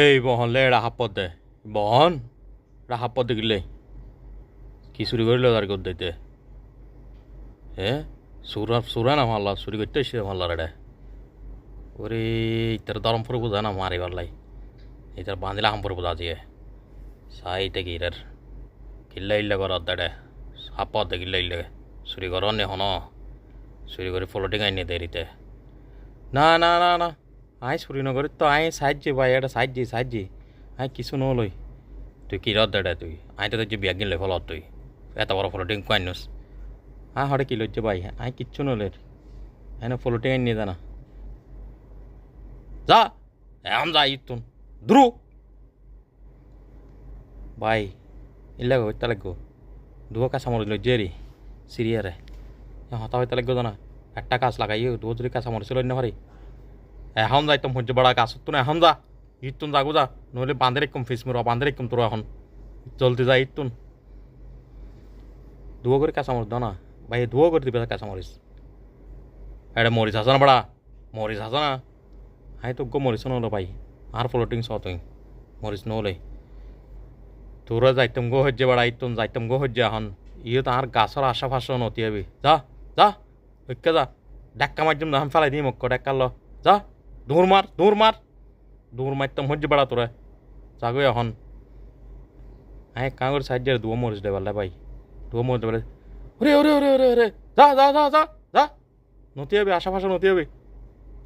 এই বহন লে এটা হাপ্পত দে বহন এটা হাপ্পত দেখিলে কি চুরি করিল তার গদ দিতে হে, সুরা সুরা না মারলা চুরি করতে এসে মারলা রে ওরে, ইতার দরম ফুরে বোঝা না মারি পারলাই ইতার বাঁধিলা হাম ফুরে বোঝা দিয়ে সাইতে গিরার কিল্লা ইল্লা কর অদ্দাডে হাপ্পত দে কিল্লা ইল্লা চুরি কর নে হন। চুরি করে ফলোটিং আইনে দেরিতে না না না না। আই চুরি নকরি তো আই সাহায্য ভাই এটা সাহায্য সাহায্য আই কিছু নলই। তুই কি রদ দেড়ে তুই? আই তো যে বিয়া কিনলে ফলত তুই। এত বড় ফলোটিং কইনস আই হরে কি লজ্জে ভাই আই কিচ্ছু নলে আই না ফলোটিং আইন জানা। যা এখন যা ইতুন দ্রু ভাই ইল্লা গো ইত্তা লাগো দুয়া কাঁচা মরিচ লজ্জে রে সিরিয়ারে হতা হইতে লাগো জানা। একটা কাজ লাগাই দুয়া যদি না পারি এখন যাইতাম হজ্জে বড়া গাছ তো এখন যা ইতুন যাগো যা নইলে বাঁধে রেখম ফিস মেরো বাঁধে রেখম তোর এখন। জলদি যা ইতুন ধুয়ো করে কাঁচামরিচ দাও না। ভাই ধুয়ো করে দিবে কাঁচামরিচ এটা মরিচ আছে না বড়া, মরিচ আছে না। হাই তো গো মরিচ নলো ভাই, আর ফ্লোটিং চ তুই। মরিচ নলে তোরা যাইতাম গো হজ্জে বড়া ইতুন যাইতাম গো হজ্জে এখন। ইয়ে তো আর গাছের আশা ফাঁসা নতি হবি। যা যা, ঐক্য যা। ডাক্কা মারজম না ফেলাই দিই মক্ক ডাক্কার ল। যা। দৌড় মার দৌড় মার। দৌড় মারতাম হজ্জে বেড়া তোরা। যাগো এখন। হ্যাঁ কাগর সাহায্যে দুয়ো মরিচ দেবাল ভাই। দুয়ো মরিচ দেবালে ওরে ওরে ওরে ওরে ওরে। যা যা যা যা যা। নতি হবে আশা ফাঁসা নতি হবে।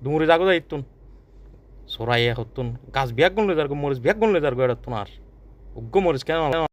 দুমুরি যাগো যা ইতুন সরাই হতুন গাছ বিয়াক গুন লই যার মরিচ বিয়াক গুন লই যার গো এটা আর। উগ্র মরিচ কেন